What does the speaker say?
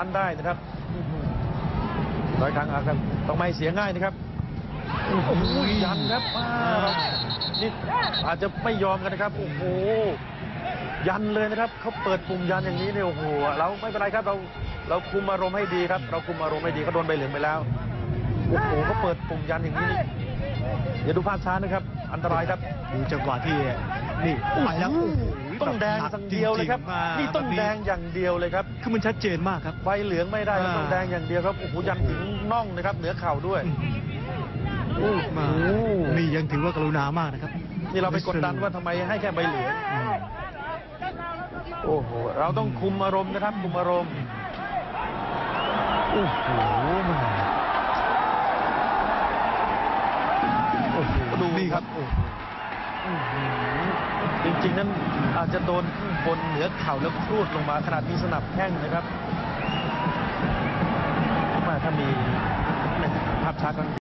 ตันได้นะครับอื้อหือร้อยครั้งอาครับต้องไม่เสียง่ายนะครับโอ้โหยันครับอ่านี่อาจจะไม่ยอมกันนะครับโอ้โหยันเลยนะครับเขาเปิดปุ่มยันอย่างนี้เนี่ยโอ้โหเราไม่เป็นไรครับเราเราคุมอารมณ์ให้ดีครับ เราคุมอารมณ์ให้ดีเขาโดนใบเหลืองไปแล้วโอ้โหเขาเปิดปุ่มยันอย่างนี้นี่อย่าดูภาพช้านะครับ อันตรายครับดูจังหวะที่นี่ไปแล้วโอ้โห ต้องแดงบบหนักสังเดียวเลยครับจงๆมานี่ต้องบบแดงอย่างเดียวเลยครับ คือมันชัดเจนมากครับ ใบเหลืองไม่ได้ครับอ่าต้องแดงอย่างเดียวครับ โอ้โหยันถึงน่องนะครับ เหนือเข่าด้วยโอ้มาโหนี่ยังถือว่ากรุณามากนะครับนี่เราไปกดดันว่าทำไมให้แค่ใบเหลืองอืมโอ้โห เราต้องคุมอารมณ์นะครับ คุมอารมณ์โอ้โหโอ้โหดูนี่คครัรับ จริงๆนั้นอาจจะโดนข้างบนเหนือเข่าแล้วครูดลงมาขนาดมีสนับแข้งนะครับมาถ้ามีภาพช้าก็